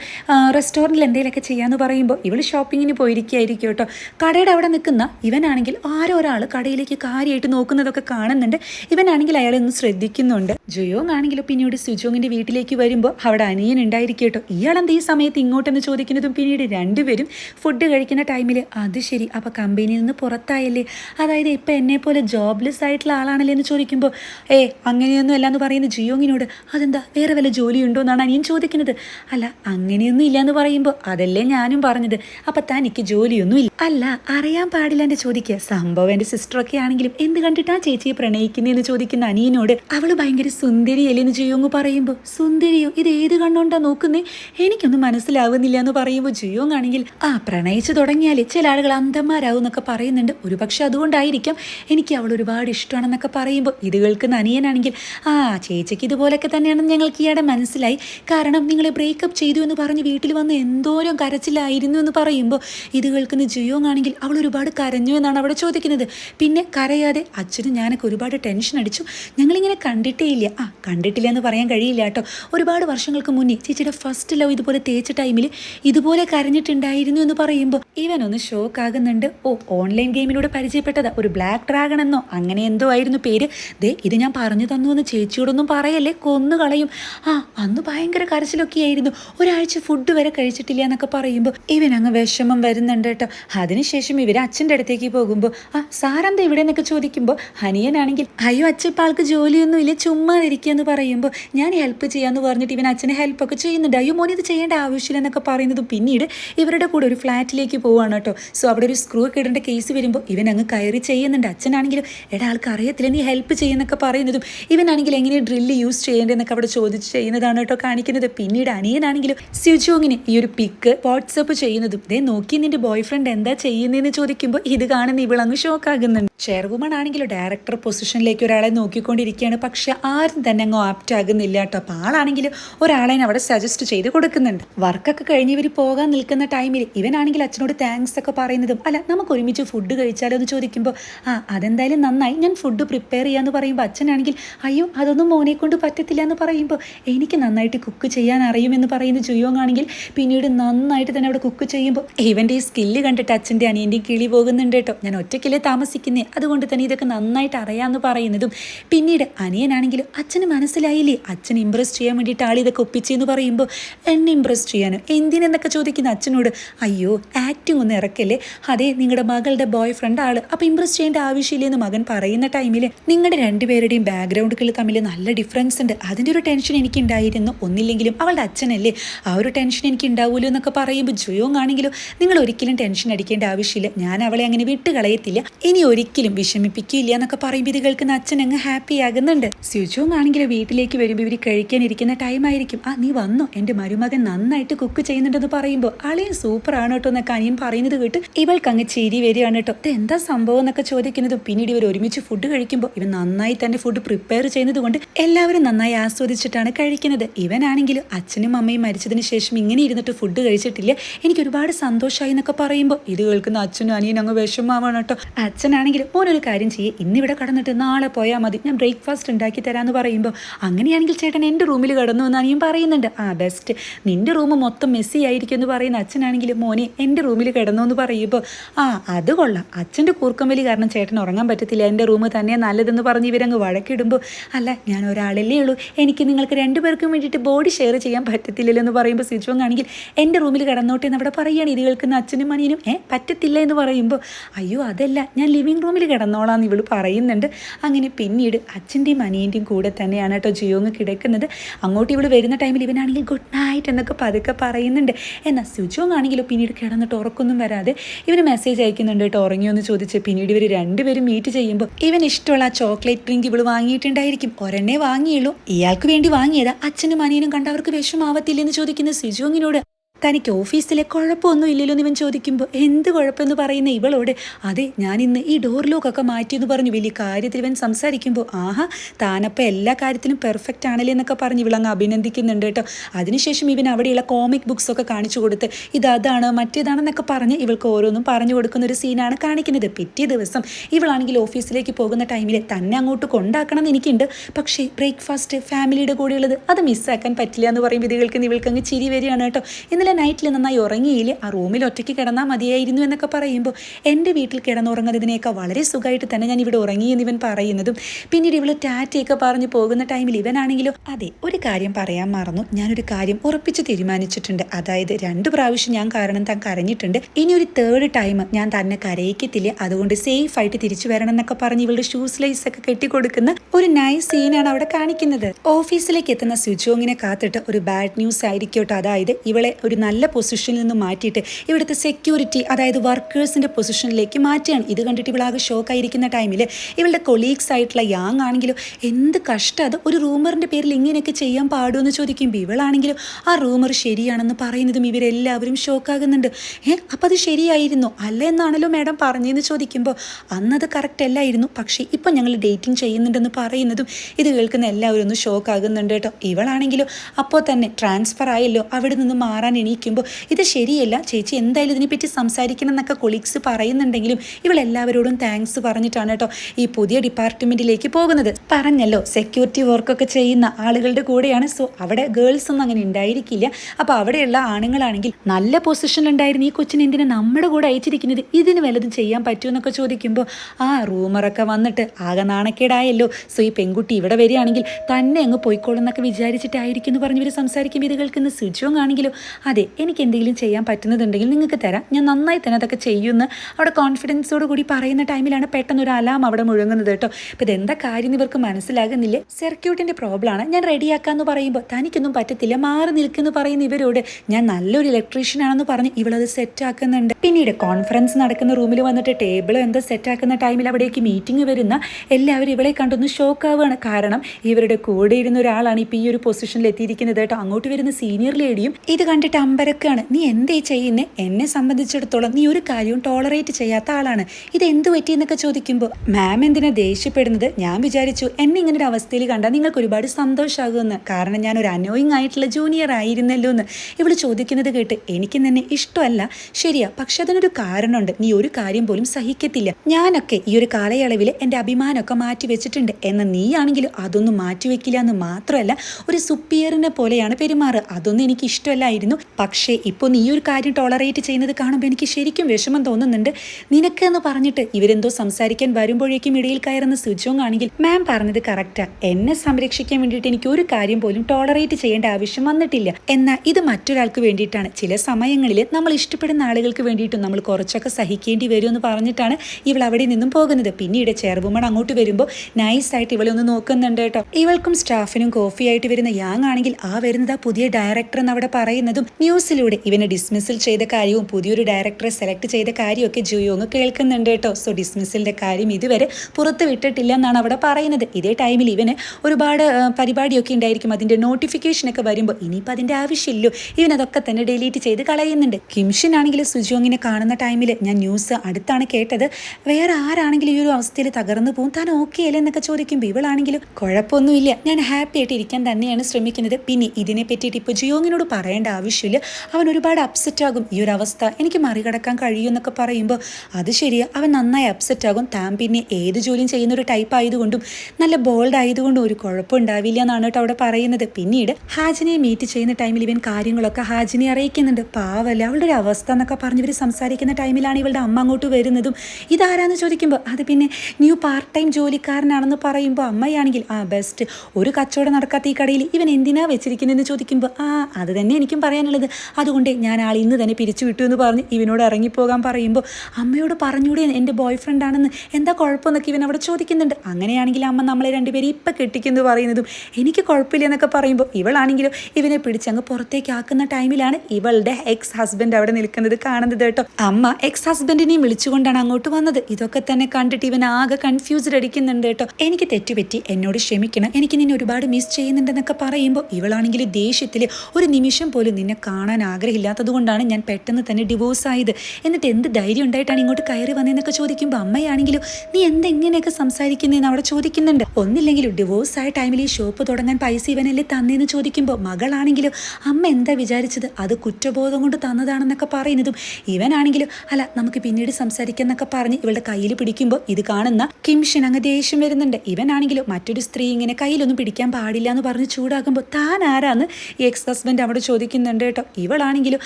റെസ്റ്റോറന്റിൽ എന്തെങ്കിലുമൊക്കെ ചെയ്യാമെന്ന് പറയുമ്പോൾ ഇവൾ ഷോപ്പിങ്ങിന് പോയിരിക്കുകയായിരിക്കും കേട്ടോ. കടയുടെ അവിടെ നിൽക്കുന്ന ഇവനാണെങ്കിൽ ആരോ ഒരാൾ കടയിലേക്ക് കാര്യമായിട്ട് നോക്കുന്നതൊക്കെ കാണുന്നുണ്ട്. ഇവനാണെങ്കിൽ അയാളെ ഒന്ന് ശ്രദ്ധിക്കുന്നുണ്ട്. ജുയോങ് ആണെങ്കിലും പിന്നീട് സുജോങ്ങിന്റെ വീട്ടിലേക്ക് വരുമ്പോൾ അവിടെ അനിയൻ ഉണ്ടായിരിക്കും കേട്ടോ. ഇയാളെന്ത് ഈ സമയത്ത് ഇങ്ങോട്ടെന്ന് ചോദിക്കുന്നതും പിന്നീട് രണ്ടുപേരും ഫുഡ് കഴിക്കുന്ന ടൈമിൽ അത് ശരി അപ്പോൾ കമ്പനിയിൽ നിന്ന് പുറത്തായല്ലേ? അതായത് ഇപ്പം എന്നെ പോലെ ജോബ്ലെസ് ആയിട്ടുള്ള ആളാണല്ലേ? എന്ന് ചോദിക്കുമ്പോൾ ഏ അങ്ങനെയൊന്നും അല്ല എന്ന് പറയുന്ന ജിയോങ്ങിനോട് അതെന്താ വേറെ വല്ല ജോലിയുണ്ടോ എന്നാണ് അനിയൻ ചോദിക്കുന്നത്. അല്ല അങ്ങനെയൊന്നും ഇല്ല എന്ന് പറയുമ്പോൾ അതല്ലേ ഞാനും പറഞ്ഞത്. അപ്പം തനിക്ക് ജോലിയൊന്നും ഇല്ല അല്ല അറിയാൻ പാടില്ല എന്റെ ചോദിക്കുക സംഭവം സിസ്റ്റർ ഒക്കെ ആണെങ്കിലും എന്ത് കണ്ടിട്ടാ ചേച്ചിയെ പ്രണയിക്കുന്നതെന്ന് ചോദിക്കുന്ന അനിയനോട് അവൾ ഭയങ്കര സുന്ദരിയല്ലേ എന്ന് ജിയോങ് പറയുമ്പോൾ സുന്ദരിയോ ഇത് ഏത് കണ്ണോണ്ടാ നോക്കുന്നേ? എനിക്കൊന്നും മനസ്സിലാവുന്നില്ല എന്ന് പറയുമ്പോൾ ജിയോങ് ആണെങ്കിൽ ആ പ്രണയിച്ചു തുടങ്ങിയാൽ ചില ആളുകൾ അന്ധന്മാരാവും എന്നൊക്കെ പറയുന്നുണ്ട്. ഒരു പക്ഷെ അതുകൊണ്ടായിരിക്കാം എനിക്ക് അവൾ ഒരുപാട് ഇഷ്ടമാണെന്നൊക്കെ പറയുമ്പോൾ ഇത് കേൾക്കുന്ന അനിയനാണെങ്കിൽ ആ ചേച്ചിക്ക് ഇതുപോലൊക്കെ തന്നെയാണെന്ന് ഞങ്ങൾക്ക് ഈയിടെ മനസ്സിലായി. കാരണം നിങ്ങളെ ബ്രേക്കപ്പ് ചെയ്തു എന്ന് പറഞ്ഞ് വീട്ടിൽ വന്ന് എന്തോരം കരച്ചിലായിരുന്നു എന്ന് പറയുമ്പോൾ ഇത് കേൾക്കുന്ന ജിയോങ് ആണെങ്കിൽ അവൾ ഒരുപാട് കരഞ്ഞു എന്നാണ് അവിടെ ചോദിക്കുന്നത്. പിന്നെ കരയാതെ അച്ഛനും ഞാനൊക്കെ ഒരുപാട് ടെൻഷൻ അടിച്ചു. ഞങ്ങളിങ്ങനെ കണ്ടിട്ടേ ഇല്ല ആ കണ്ടിട്ടില്ല എന്ന് പറയാൻ കഴിയില്ല കേട്ടോ. ഒരുപാട് വർഷങ്ങൾക്ക് മുന്നേ ചേച്ചിയുടെ ഫസ്റ്റ് ലവ് ഇതുപോലെ തേച്ച ടൈമിൽ ഇതുപോലെ കരഞ്ഞിട്ടുണ്ടായിരുന്നു എന്ന് പറയുമ്പോൾ ഇവനൊന്ന് ഷോക്ക് ആകുന്നുണ്ട്. ഓ ഓൺലൈൻ ഗെയിമിലൂടെ പരിചയപ്പെട്ടതാ. ഒരു ബ്ലാക്ക് ഡ്രാഗൺ എന്നോ അങ്ങനെ എന്തോ ആയിരുന്നു പേര്. ദേ ഇത് ഞാൻ പറഞ്ഞു തന്നു എന്ന് ചേച്ചിയോടൊന്നും പറയല്ലേ? കൊന്നു കളയും. ആ അന്ന് ഭയങ്കര കരച്ചിലൊക്കെ ആയിരുന്നു ഒരാഴ്ച ഫുഡ് വരെ കഴിച്ചിട്ടില്ല എന്നൊക്കെ പറയുമ്പോൾ ഇവൻ അങ്ങ് വിഷമം വരുന്നുണ്ട് കേട്ടോ. അതിനുശേഷം ഇവർ അച്ഛന്റെ അടുത്തേക്ക് പോകുമ്പോൾ ആ സാറെന്താ ഇവിടെ എന്നൊക്കെ ചോദിക്കുമ്പോൾ ഹനിയനാണെങ്കിൽ അയ്യോ അച്ഛൻ ഇപ്പോൾ ആൾക്ക് ജോലിയൊന്നും ഇല്ല ചുമ്മാ ഇരിക്കുക എന്ന് പറയുമ്പോൾ ഞാൻ ഹെൽപ്പ് ചെയ്യാമെന്ന് പറഞ്ഞിട്ട് ഇവൻ അച്ഛനെ ഹെൽപ്പൊക്കെ ചെയ്യുന്നുണ്ട്. അയ്യോ മോനെ ഇത് ചെയ്യേണ്ട ആവശ്യമില്ല എന്നൊക്കെ പറയുന്നത് പിന്നീട് ഇവരുടെ കൂടെ ഒരു ഫ്ലാറ്റിലേക്ക് പോവാണ് കേട്ടോ. സോ അവിടെ ഒരു സ്ക്രൂ ഒക്കെ ഇടേണ്ട കേസ് വരുമ്പോൾ ഇവൻ അങ്ങ് കയറി ചെയ്യുന്നുണ്ട്. അച്ഛനാണെങ്കിലും എടാ ആൾക്ക് അറിയത്തില്ല നീ ഹെൽപ്പ് ചെയ്യുന്നൊക്കെ പറയുന്നതും ഇവനാണെങ്കിൽ എങ്ങനെ ഡ്രില്ല് യൂസ് ചെയ്യേണ്ടതെന്നൊക്കെ അവിടെ ചോദിച്ച് ചെയ്യുന്നതാണ് കേട്ടോ കാണിക്കുന്നത്. പിന്നീട് അനിയനാണെങ്കിലും സ്യുജോങ്ങിന് ഈ ഒരു പിക്ക് വാട്സപ്പ് ചെയ്യുന്നതും ദേ നോക്കി നിന്റെ ബോയ് ഫ്രണ്ട് എന്താ ചെയ്യുന്നതെന്ന് ചോദിക്കുമ്പോൾ ഇത് കാണുന്ന ഇവളങ്ങ് ഷോക്കാകുന്നുണ്ട്. ചെയർവുമൺ ആണെങ്കിലും ഡയറക്ടർ പൊസിഷനിലേക്ക് ഒരാളെ നോക്കിക്കൊണ്ടിരിക്കുകയാണ്. പക്ഷെ ആരും തന്നെ അങ്ങ് ആപ്റ്റ് ആകുന്നില്ല കേട്ടോ. അപ്പോൾ ആളാണെങ്കിൽ ഒരാളെ അവിടെ സജസ്റ്റ് ചെയ്ത് കൊടുക്കുന്നുണ്ട്. വർക്കൊക്കെ കഴിഞ്ഞ് ഇവർ പോകാൻ നിൽക്കുന്ന ടൈമിൽ ഇവനാണെങ്കിൽ അച്ഛനോട് താങ്ക്സ് ഒക്കെ പറയുന്നതും അല്ല നമുക്ക് ഒരുമിച്ച് ഫുഡ് കഴിച്ചാലോ എന്ന് ചോദിക്കുമ്പോൾ ആ അതെന്തായാലും നന്നായി. ഞാൻ ഫുഡ് പ്രിപ്പയർ ചെയ്യാന്ന് പറയുമ്പോൾ അച്ഛനാണെങ്കിൽ അയ്യോ അതൊന്നും മോനെ കൊണ്ട് പറ്റത്തില്ല എന്ന് പറയുമ്പോൾ എനിക്ക് നന്നായിട്ട് കുക്ക് ചെയ്യാൻ അറിയുമെന്ന് പറയുന്ന ജുയോങ് ആണെങ്കിൽ പിന്നീട് നന്നായിട്ട് തന്നെ അവിടെ കുക്ക് ചെയ്യുമ്പോൾ ഇവന്റെ ഈ സ്കില്ല് കണ്ടിട്ട് അച്ഛന്റെ അനിയന്റെയും കിളി പോകുന്നുണ്ട് കേട്ടോ. ഞാൻ ഒറ്റയ്ക്കല്ലേ താമസിക്കുന്നേ. അതുകൊണ്ട് തന്നെ ഇതൊക്കെ നന്നായിട്ട് അറിയാമെന്ന് പറയുന്നതും പിന്നീട് അനിയനാണെങ്കിലും അച്ഛന് മനസ്സിലായില്ലേ? അച്ഛൻ ഇമ്പ്രസ് ചെയ്യാൻ വേണ്ടിയിട്ട് ആൾ ഇതൊക്കെ ഒപ്പിച്ചെന്ന് പറയുമ്പോൾ എന്നെ ഇമ്പ്രസ് ചെയ്യാനോ? എന്തിനെന്നൊക്കെ ചോദിക്കുന്ന അച്ഛനോട് അയ്യോ ആക്ടിങ് ഒന്ന് ഇറക്കല്ലേ? അതെ നിങ്ങളുടെ മകളുടെ ബോയ് ഫ്രണ്ട് ആൾ അപ്പോൾ ഇമ്പ്രസ് ചെയ്യേണ്ട ആവശ്യമില്ലെന്ന് മകൻ പറയുന്ന ടൈമിൽ നിങ്ങളുടെ രണ്ടുപേരുടെയും ബാക്ക്ഗ്രൗണ്ടുകൾ തമ്മിൽ നല്ല ഡിഫറൻസ് ഉണ്ട്. അതിന്റെ ഒരു ടെൻഷൻ എനിക്കുണ്ടായിരുന്നു. ഒന്നില്ലെങ്കിലും അവളുടെ അച്ഛനല്ലേ? ആ ഒരു ടെൻഷൻ എനിക്ക് ഉണ്ടാവുമല്ലോ എന്നൊക്കെ പറയുമ്പോൾ ജോയോങ് ആണെങ്കിലും നിങ്ങൾ ഒരിക്കലും ടെൻഷൻ അടിക്കേണ്ട ആവശ്യമില്ല. ഞാൻ അവളെ അങ്ങനെ വിട്ട് കളയത്തില്ല ഇനി ഒരിക്കലും വിഷമിപ്പിക്കില്ല എന്നൊക്കെ പറയുമ്പോൾ ഇത് കേൾക്കുന്ന അച്ഛൻ അങ്ങ് ഹാപ്പി ആകുന്നുണ്ട്. സ്യുജോങ് ആണെങ്കിലും വീട്ടിലേക്ക് വരുമ്പോൾ ഇവർ കഴിക്കാനിരിക്കുന്ന ടൈം ആയിരിക്കും. ആ നീ വന്നോ? എന്റെ മരുമകൻ നന്നായിട്ട് കുക്ക് ചെയ്യുന്നുണ്ടെന്ന് പറയുമ്പോൾ അളിയൻ സൂപ്പർ ആണ് കേട്ടോ എന്നൊക്കെ അനിയൻ പറയുന്നത് കേട്ട് ഇവൾക്ക് അങ്ങ് ചിരി വരികയാണ് കേട്ടോ. എന്താ സംഭവം? എന്നൊക്കെ ചോദിക്കുന്നത് പിന്നീട് ഇവർ ഒരുമിച്ച് ഫുഡ് കഴിക്കുമ്പോൾ ഇവൻ നന്നായി തന്നെ ഫുഡ് പ്രിപ്പയർ ചെയ്യുന്നത് കൊണ്ട് എല്ലാവരും നന്നായി ആസ്വദിച്ചിട്ടാണ് കഴിക്കുന്നത്. ഇവനാണെങ്കിലും അച്ഛനും അമ്മയും മരിച്ചതിന് ശേഷം ഇങ്ങനെ ഇരുന്നിട്ട് ഫുഡ് കഴിച്ചിട്ടില്ല. എനിക്ക് ഒരുപാട് ഒരുപാട് സന്തോഷമായി എന്നൊക്കെ പറയുമ്പോൾ ഇത് കേൾക്കുന്ന അച്ഛനും അനിയനും അങ്ങ് വിഷമാവാണ് കേട്ടോ. അച്ഛനാണെങ്കിൽ മോനൊരു കാര്യം ചെയ്യേ. ഇന്നിവിടെ കടന്നിട്ട് നാളെ പോയാൽ മതി. ഞാൻ ബ്രേക്ക്ഫാസ്റ്റ് ഉണ്ടാക്കി തരാമെന്ന് പറയുമ്പോൾ അങ്ങനെയാണെങ്കിൽ ചേട്ടൻ എന്റെ റൂമിൽ കടന്നു എന്ന് അനിയൻ പറയുന്നുണ്ട്. ആ ബെസ്റ്റ് നിന്റെ റൂം മൊത്തം മെസ്സി ആയിരിക്കും എന്ന് പറയുന്ന അച്ഛനാണെങ്കിൽ മോനെ എന്റെ റൂമിൽ കിടന്നു എന്ന് പറയുമ്പോൾ ആ അത് കൊള്ളാം. അച്ഛന്റെ കൂർക്കമ്പലി കാരണം ചേട്ടൻ ഉറങ്ങാൻ പറ്റത്തില്ല. എന്റെ റൂം തന്നെ നല്ലതെന്ന് പറഞ്ഞ് ഇവരങ്ങ് വഴക്കിടുമ്പോൾ അല്ല ഞാൻ ഒരാളല്ലേ ഉള്ളൂ. എനിക്ക് നിങ്ങൾക്ക് രണ്ടുപേർക്കും വേണ്ടിയിട്ട് ബോഡി ഷെയർ ചെയ്യാൻ പറ്റത്തില്ലല്ലോ എന്ന് പറയുമ്പോൾ സിജോങ് ആണെങ്കിൽ എന്റെ റൂമിൽ കിടന്നോട്ടെ എന്ന് അവിടെ പറയുകയാണ് ഇത് കേൾക്കുന്ന അച്ഛനും അനിയനും. ഏ പറ്റത്തില്ല എന്ന് പറയുമ്പോൾ അയ്യോ അതല്ല ഞാൻ ലിവിങ് റൂമിൽ കിടന്നോളാം എന്ന് ഇവൾ പറയുന്നുണ്ട്. അങ്ങനെ പിന്നീട് അച്ഛന്റെയും അനിയന്റെയും കൂടെ തന്നെയാണ് കേട്ടോ ജിയോങ് കിടക്കുന്നത്. അങ്ങോട്ട് ഇവൾ വരുന്ന ടൈമിൽ ഇവനാണെങ്കിൽ ഗുഡ് നൈറ്റ് എന്നൊക്കെ പതുക്കെ പറയുന്നുണ്ട്. എന്നാൽ സുജോങ് ആണെങ്കിലും പിന്നീട് കിടന്നിട്ട് ഉറക്കൊന്നും വരാതെ ഇവന് മെസ്സേജ് അയക്കുന്നുണ്ട് കേട്ടോ ഉറങ്ങിയോ എന്ന് ചോദിച്ച് പിന്നീട് ഇവർ രണ്ടുപേരും മീറ്റ് ചെയ്യുമ്പോൾ ഇവൻ ഇഷ്ടമുള്ള ആ ചോക്ലേറ്റ് ഡ്രിങ്ക് ഇവൾ വാങ്ങിയിട്ടുണ്ടായിരിക്കും. ഒരെണ്ണേ വാങ്ങിയുള്ളൂ. ഇയാൾക്ക് വേണ്ടി വാങ്ങിയതാ അച്ഛനും അനിയനും കണ്ട അവർക്ക് വിഷമാവത്തില്ലെന്ന് ചോദിക്കുന്ന സിജോങ്ങിനോട് തനിക്ക് ഓഫീസിലെ കുഴപ്പമൊന്നും ഇല്ലല്ലോ എന്ന് ഇവൻ ചോദിക്കുമ്പോൾ എന്ത് കുഴപ്പമെന്ന് പറയുന്ന ഇവളോട്? അതെ ഞാൻ ഇന്ന് ഈ ഡോർ ലോക്കൊക്കെ മാറ്റിയെന്ന് പറഞ്ഞു വലിയ കാര്യത്തിൽ ഇവൻ സംസാരിക്കുമ്പോൾ ആഹാ താനപ്പം എല്ലാ കാര്യത്തിലും പെർഫെക്റ്റ് ആണല്ലേ എന്നൊക്കെ പറഞ്ഞ് ഇവളങ്ങ് അഭിനന്ദിക്കുന്നുണ്ട് കേട്ടോ. അതിനുശേഷം ഇവൻ അവിടെയുള്ള കോമിക് ബുക്സ് ഒക്കെ കാണിച്ചു കൊടുത്ത് ഇത് അതാണ് മറ്റേതാണെന്നൊക്കെ പറഞ്ഞ് ഇവൾക്ക് ഓരോന്നും പറഞ്ഞു കൊടുക്കുന്ന ഒരു സീനാണ് കാണിക്കുന്നത്. പിറ്റേ ദിവസം ഇവളാണെങ്കിൽ ഓഫീസിലേക്ക് പോകുന്ന ടൈമിൽ തന്നെ അങ്ങോട്ട് കൊണ്ടാക്കണം എന്ന് എനിക്കുണ്ട്. പക്ഷേ ബ്രേക്ക്ഫാസ്റ്റ് ഫാമിലിയുടെ കൂടെയുള്ളത് അത് മിസ്സാക്കാൻ പറ്റില്ല എന്ന് പറയുമ്പോൾ ഇവൾക്ക് അങ്ങ് ചിരി വരികയാണ് കേട്ടോ. ഇന്നലെ നൈറ്റിൽ നന്നായി ഉറങ്ങിയില്ല ആ റൂമിൽ ഒറ്റയ്ക്ക് കിടന്നാൽ മതിയായിരുന്നു എന്നൊക്കെ പറയുമ്പോൾ എന്റെ വീട്ടിൽ കിടന്നുറങ്ങുന്നതിനേക്കാൾ വളരെ സുഖമായിട്ട് തന്നെ ഞാൻ ഇവിടെ ഉറങ്ങി എന്ന് ഇവൻ പറയുന്നതും പിന്നീട് ഇവൾ ടാറ്റയൊക്കെ പറഞ്ഞു പോകുന്ന ടൈമിൽ ഇവനാണെങ്കിലും? അതെ ഒരു കാര്യം പറയാൻ മറന്നു. ഞാനൊരു കാര്യം ഉറപ്പിച്ച് തീരുമാനിച്ചിട്ടുണ്ട്. അതായത് രണ്ട് പ്രാവശ്യം ഞാൻ കാരണം താൻ കരഞ്ഞിട്ടുണ്ട്. ഇനി ഒരു തേർഡ് ടൈം ഞാൻ തന്നെ കരയിക്കത്തില്ല. അതുകൊണ്ട് സേഫ് ആയിട്ട് തിരിച്ചു വരണം എന്നൊക്കെ പറഞ്ഞ് ഇവളുടെ ഷൂസ് ലൈസ് ഒക്കെ കെട്ടിക്കൊടുക്കുന്ന ഒരു നൈസ് സീനാണ് അവിടെ കാണിക്കുന്നത്. ഓഫീസിലേക്ക് എത്തുന്ന സുജോങ്ങിനെ കാത്തിട്ട് ഒരു ബാഡ് ന്യൂസ് ആയിരിക്കട്ടെ. അതായത് ഇവളെ ഒരു നല്ല പൊസിഷനിൽ നിന്ന് മാറ്റിയിട്ട് ഇവിടുത്തെ സെക്യൂരിറ്റി അതായത് വർക്കേഴ്സിന്റെ പൊസിഷനിലേക്ക് മാറ്റുകയാണ്. ഇത് കണ്ടിട്ട് ഇവളാകെ ഷോക്കായിരിക്കുന്ന ടൈമിൽ ഇവളുടെ കൊളീഗ്സ് ആയിട്ടുള്ള യാങ് ആണെങ്കിലും എന്ത് കഷ്ടം അത് ഒരു റൂമറിന്റെ പേരിൽ ഇങ്ങനെയൊക്കെ ചെയ്യാൻ പാടുമെന്ന് ചോദിക്കുമ്പോൾ ഇവളാണെങ്കിലും ആ റൂമർ ശരിയാണെന്ന് പറയുന്നതും ഇവരെല്ലാവരും ഷോക്കാകുന്നുണ്ട് ഏ അപ്പം അത് ശരിയായിരുന്നു? അല്ല എന്നാണല്ലോ മാഡം പറഞ്ഞതെന്ന് ചോദിക്കുമ്പോൾ അന്നത് കറക്റ്റ് അല്ലായിരുന്നു. പക്ഷേ ഇപ്പം ഞങ്ങൾ ഡേറ്റിംഗ് ചെയ്യുന്നുണ്ടെന്ന് പറയുന്നതും ഇത് കേൾക്കുന്ന എല്ലാവരും ഒന്ന് ഷോക്കാകുന്നുണ്ട് കേട്ടോ. ഇവളാണെങ്കിലും അപ്പോൾ തന്നെ ട്രാൻസ്ഫർ ആയല്ലോ. അവിടെ നിന്ന് മാറാൻ എണീക്കുമ്പോൾ ഇത് ശരിയല്ല. ചേച്ചി എന്തായാലും ഇതിനെപ്പറ്റി സംസാരിക്കണം എന്നൊക്കെ കൊളീഗ്സ് പറയുന്നുണ്ടെങ്കിലും ഇവളെല്ലാവരോടും താങ്ക്സ് പറഞ്ഞിട്ടാണ് കേട്ടോ ഈ പുതിയ ഡിപ്പാർട്ട്മെന്റിലേക്ക് പോകുന്നത്. പറഞ്ഞല്ലോ സെക്യൂരിറ്റി വർക്കൊക്കെ ചെയ്യുന്ന ആളുകളുടെ കൂടെയാണ്. സോ അവിടെ ഗേൾസ് ഒന്നും അങ്ങനെ ഉണ്ടായിരിക്കില്ല. അപ്പോൾ അവിടെയുള്ള ആണുങ്ങളാണെങ്കിൽ നല്ല പൊസിഷനിലുണ്ടായിരുന്നു ഈ കൊച്ചിന് എന്തിനാ നമ്മുടെ കൂടെ അയച്ചിരിക്കുന്നത്? ഇതിന് വല്ലതും ചെയ്യാൻ പറ്റുമെന്നൊക്കെ ചോദിക്കുമ്പോൾ ആ റൂമറൊക്കെ വന്നിട്ട് ആകെ നാണക്കേടായല്ലോ. സോ ഈ പെൺകുട്ടി ഇവിടെ വരികയാണെങ്കിൽ തന്നെ അങ്ങ് പോയിക്കോളും എന്നൊക്കെ വിചാരിച്ചിട്ടായിരിക്കും എന്ന് പറഞ്ഞ് ഇവർ സംസാരിക്കുമ്പോൾ ഇത് കേൾക്കുന്ന സുജോങ് ആണെങ്കിലും അതെ എനിക്ക് എന്തെങ്കിലും ചെയ്യാൻ പറ്റുന്നതുണ്ടെങ്കിൽ നിങ്ങൾക്ക് തരാം. ഞാൻ നന്നായി തന്നെ അതൊക്കെ ചെയ്യുമെന്ന് അവിടെ കോൺഫിഡൻസോട് കൂടി പറയുന്ന ടൈമിലാണ് പെട്ടെന്ന് ഒരു അലാം അവിടെ മുഴങ്ങുന്നത് കേട്ടോ. അപ്പോൾ ഇതെന്താ കാര്യം ഇവർക്ക് മനസ്സിലാകുന്നില്ലേ? സർക്യൂട്ടിന്റെ പ്രോബ്ലമാണ് ഞാൻ റെഡിയാക്കാമെന്ന് പറയുമ്പോൾ തനിക്കൊന്നും പറ്റത്തില്ല മാറി നിൽക്കുമെന്ന് പറയുന്ന ഇവരോട് ഞാൻ നല്ലൊരു ഇലക്ട്രീഷ്യൻ ആണെന്ന് പറഞ്ഞ് ഇവളത് സെറ്റാക്കുന്നുണ്ട് പിന്നീട് കോൺഫറൻസ് നടക്കുന്ന റൂമിൽ വന്നിട്ട് ടേബിൾ എന്താ സെറ്റാക്കുന്ന ടൈമിൽ അവിടേക്ക് മീറ്റിംഗ് വരുന്ന എല്ലാവരും ഇവളെ കണ്ടൊന്ന് ഷോക്ക് ആവുകയാണ്. കാരണം ഇവരുടെ കൂടെ ഇരുന്ന ഒരാളാണ് ഇപ്പോൾ ഈ ഒരു പൊസിഷനിൽ എത്തിയിരിക്കുന്നത് കേട്ടോ. അങ്ങോട്ട് വരുന്ന സീനിയർ ലേഡിയും ഇത് കണ്ടിട്ട് അമ്പരക്കാണ് നീ എന്തേ ചെയ്യുന്നേ? എന്നെ സംബന്ധിച്ചിടത്തോളം നീ ഒരു കാര്യവും ടോളറേറ്റ് ചെയ്യാത്ത ആളാണ്. ഇത് എന്ത് പറ്റിയെന്നൊക്കെ ചോദിക്കുമ്പോൾ മാം എന്തിനാ ദേഷ്യപ്പെടുന്നത്? ഞാൻ വിചാരിച്ചു എന്നെ ഇങ്ങനെ ഒരു അവസ്ഥയിൽ കണ്ടാൽ നിങ്ങൾക്ക് ഒരുപാട് സന്തോഷമാകുമെന്ന് കാരണം ഞാൻ ഒരു അനോയിങ് ആയിട്ടുള്ള ജൂനിയർ ആയിരുന്നല്ലോ എന്ന്. ഇവൾ ചോദിക്കുന്നത് കേട്ട് എനിക്ക് തന്നെ ഇഷ്ടമല്ല. ശരിയാ പക്ഷെ അതിനൊരു കാരണമുണ്ട്. നീ ഒരു കാര്യം പോലും സഹിക്കത്തില്ല. ഞാനൊക്കെ ഈ ഒരു കാലയളവിൽ എന്റെ അഭിമാനമൊക്കെ മാറ്റി വെച്ചിട്ടുണ്ട്. എന്നാൽ നീയാണെങ്കിലും അതൊന്നും മാറ്റിവെക്കില്ല എന്ന് മാത്രമല്ല ഒരു സുപ്പിയറിനെ പോലെയാണ് പെരുമാറുക. അതൊന്നും എനിക്ക് ഇഷ്ടമല്ലായിരുന്നു. പക്ഷേ ഇപ്പോൾ നീ ഒരു കാര്യം ടോളറേറ്റ് ചെയ്യുന്നത് കാണുമ്പോൾ എനിക്ക് ശരിക്കും വിഷമം തോന്നുന്നുണ്ട്. നിനക്ക് എന്ന് പറഞ്ഞിട്ട് ഇവരെന്തോ സംസാരിക്കാൻ വരുമ്പോഴേക്കും ഇടയിൽ കയറുന്ന സുജോങ് ആണെങ്കിൽ മാം പറഞ്ഞത് കറക്റ്റാ എന്നെ സംരക്ഷിക്കാൻ വേണ്ടിയിട്ട് എനിക്ക് ഒരു കാര്യം പോലും ടോളറേറ്റ് ചെയ്യേണ്ട ആവശ്യം വന്നിട്ടില്ല. എന്നാൽ ഇത് മറ്റൊരാൾക്ക് വേണ്ടിയിട്ടാണ്. ചില സമയങ്ങളിൽ നമ്മൾ ഇഷ്ടപ്പെടുന്ന ആളുകൾക്ക് വേണ്ടിയിട്ടും നമ്മൾ കുറച്ചൊക്കെ സഹിക്കേണ്ടി വരും എന്ന് പറഞ്ഞിട്ടാണ് ഇവൾ അവിടെ നിന്നും പോകുന്നത്. പിന്നീട് ചെയർവുമൺ അങ്ങോട്ട് വരുമ്പോൾ നൈസായിട്ട് ഇവളെ ഒന്ന് നോക്കുന്നുണ്ട് കേട്ടോ. ഇവൾക്കും സ്റ്റാഫിനും കോഫി ആയിട്ട് വരുന്ന യാങ് ആണെങ്കിൽ ആ വരുന്നത് ആ പുതിയ ഡയറക്ടർ എന്ന് അവിടെ പറയുന്നതും ന്യൂസിലൂടെ ഇവനെ ഡിസ്മിസിൽ ചെയ്ത കാര്യവും പുതിയൊരു ഡയറക്ടറെ സെലക്ട് ചെയ്ത കാര്യമൊക്കെ ജുയോങ് കേൾക്കുന്നുണ്ട് കേട്ടോ. സോ ഡിസ്മിസിലിന്റെ കാര്യം ഇതുവരെ പുറത്ത് വിട്ടിട്ടില്ല എന്നാണ് അവിടെ പറയുന്നത്. ഇതേ ടൈമിൽ ഇവന് ഒരുപാട് പരിപാടിയൊക്കെ ഉണ്ടായിരിക്കും. അതിന്റെ നോട്ടിഫിക്കേഷനൊക്കെ വരുമ്പോൾ ഇനിയിപ്പോൾ അതിന്റെ ആവശ്യമില്ലോ ഇവൻ അതൊക്കെ തന്നെ ഡിലീറ്റ് ചെയ്ത് കളയുന്നുണ്ട്. കിംഷിൻ ആണെങ്കിൽ സുജോങ്ങിനെ കാണുന്ന ടൈമിൽ ഞാൻ ന്യൂസ് അടുത്താണ് കേട്ടത്. വേറെ ആരാണെങ്കിലും ഈ ഒരു അവസ്ഥയിൽ തകർന്നു പോകും. താൻ ഓക്കെ അല്ലേ എന്നൊക്കെ ചോദിക്കുമ്പോൾ ഇവളാണെങ്കിലും കുഴപ്പമൊന്നുമില്ല. ഞാൻ ഹാപ്പി ആയിട്ട് ഇരിക്കാൻ തന്നെയാണ് ശ്രമിക്കുന്നത്. പിന്നെ ഇതിനെ പറ്റിയിട്ട് ഇപ്പോൾ ജിയോങ്ങിനോട് പറയേണ്ട ആവശ്യമില്ല. ടൈമിൽ അവൻ ഒരുപാട് അപ്സെറ്റ് ആകും. ഈ ഒരു അവസ്ഥ എനിക്ക് മറികടക്കാൻ കഴിയുമെന്നൊക്കെ പറയുമ്പോൾ അത് ശരിയാ. അവൻ നന്നായി അപ്സെറ്റ് ആകും. താൻ പിന്നെ ഏത് ജോലിയും ചെയ്യുന്ന ഒരു ടൈപ്പ് ആയതുകൊണ്ടും നല്ല ബോൾഡ് ആയതുകൊണ്ടും ഒരു കുഴപ്പം ഉണ്ടാവില്ല എന്നാണ് കേട്ടോ അവിടെ പറയുന്നത്. പിന്നീട് ഹാജിനെ മീറ്റ് ചെയ്യുന്ന ടൈമിൽ ഇവൻ കാര്യങ്ങളൊക്കെ ഹാജിനെ അറിയിക്കുന്നുണ്ട്. പാവല്ല അവളുടെ ഒരു അവസ്ഥ എന്നൊക്കെ പറഞ്ഞ് ഇവർ സംസാരിക്കുന്ന ടൈമിലാണ് ഇവളുടെ അമ്മ അങ്ങോട്ട് വരുന്നതും. ഇതാരാന്ന് ചോദിക്കുമ്പോൾ അത് പിന്നെ ന്യൂ പാർട്ട് ടൈം ജോലിക്കാരനാണെന്ന് പറയുമ്പോൾ അമ്മയാണെങ്കിൽ ആ ബെസ്റ്റ് ഒരു കച്ചവടം നടക്കാത്ത ഈ കടയിൽ ഇവൻ എന്തിനാ വെച്ചിരിക്കുന്നതെന്ന് ചോദിക്കുമ്പോൾ ആ അത് തന്നെ എനിക്കും പറയാനുള്ളത്. അതുകൊണ്ട് ഞാൻ ആൾ ഇന്ന് തന്നെ പിരിച്ചു വിട്ടു എന്ന് പറഞ്ഞ്. ഇവനോട് ഇറങ്ങിപ്പോകാൻ പറയുമ്പോൾ അമ്മയോട് പറഞ്ഞൂടെ എന്റെ ബോയ് ഫ്രണ്ടാണെന്ന് എന്താ കുഴപ്പമെന്നൊക്കെ ഇവൻ അവിടെ ചോദിക്കുന്നുണ്ട്. അങ്ങനെയാണെങ്കിൽ അമ്മ നമ്മളെ രണ്ടുപേരും ഇപ്പം കെട്ടിക്കുന്നു പറയുന്നതും എനിക്ക് കുഴപ്പമില്ല എന്നൊക്കെ പറയുമ്പോൾ ഇവളാണെങ്കിലും ഇവനെ പിടിച്ച് അങ്ങ് പുറത്തേക്ക് ആക്കുന്ന ടൈമിലാണ് ഇവളുടെ എക്സ് ഹസ്ബൻഡ് അവിടെ നിൽക്കുന്നത് കാണുന്നത് കേട്ടോ. അമ്മ എക്സ് ഹസ്ബൻഡിനെയും വിളിച്ചുകൊണ്ടാണ് അങ്ങോട്ട് വന്നത്. ഇതൊക്കെ തന്നെ കണ്ടിട്ട് ഇവൻ ആകെ കൺഫ്യൂസ്ഡ് അടിക്കുന്നുണ്ട് കേട്ടോ. എനിക്ക് തെറ്റുപറ്റി എന്നോട് ക്ഷമിക്കണം. എനിക്ക് നിന്നെ ഒരുപാട് മിസ് ചെയ്യുന്നുണ്ടെന്നൊക്കെ പറയുമ്പോൾ ഇവളാണെങ്കിൽ ദേഷ്യത്തിൽ ഒരു നിമിഷം പോലും നിന്നെ കാണാൻ ആഗ്രഹമില്ലാത്തത് കൊണ്ടാണ് ഞാൻ പെട്ടെന്ന് തന്നെ ഡിവോഴ്സ് ആയത്. എന്നിട്ട് എന്ത് ധൈര്യം ഉണ്ടായിട്ടാണ് ഇങ്ങോട്ട് കയറി വന്നതെന്നൊക്കെ ചോദിക്കുമ്പോൾ അമ്മയാണെങ്കിലും നീ എന്തെങ്ങനെയൊക്കെ സംസാരിക്കുന്നതെന്ന് അവിടെ ചോദിക്കുന്നുണ്ട്? ഒന്നില്ലെങ്കിലും ഡിവോഴ്സ് ആയ ടൈമിൽ ഈ ഷോപ്പ് തുടങ്ങാൻ പൈസ ഇവനല്ലേ തന്നെയെന്ന് ചോദിക്കുമ്പോൾ മകളാണെങ്കിലും അമ്മ എന്താ വിചാരിച്ചത്? അത് കുറ്റബോധം കൊണ്ട് തന്നതാണെന്നൊക്കെ പറയുന്നതും ഇവനാണെങ്കിലും അല്ല നമുക്ക് പിന്നീട് സംസാരിക്കാന്നൊക്കെ പറഞ്ഞ് ഇവളുടെ കയ്യിൽ പിടിക്കുമ്പോൾ ഇത് കാണുന്ന കിംഷൻ അങ്ങ് ദേഷ്യം വരുന്നുണ്ട്. ഇവനാണെങ്കിലും മറ്റൊരു സ്ത്രീ ഇങ്ങനെ കയ്യിലൊന്നും പിടിക്കാൻ പാടില്ല എന്ന് പറഞ്ഞ് ചൂടാകുമ്പോൾ താൻ ആരാന്ന് എക്സ് ഹസ്ബൻഡ് അവിടെ ചോദിക്കുന്നുണ്ട് കേട്ടോ. ഇവളാണെങ്കിലും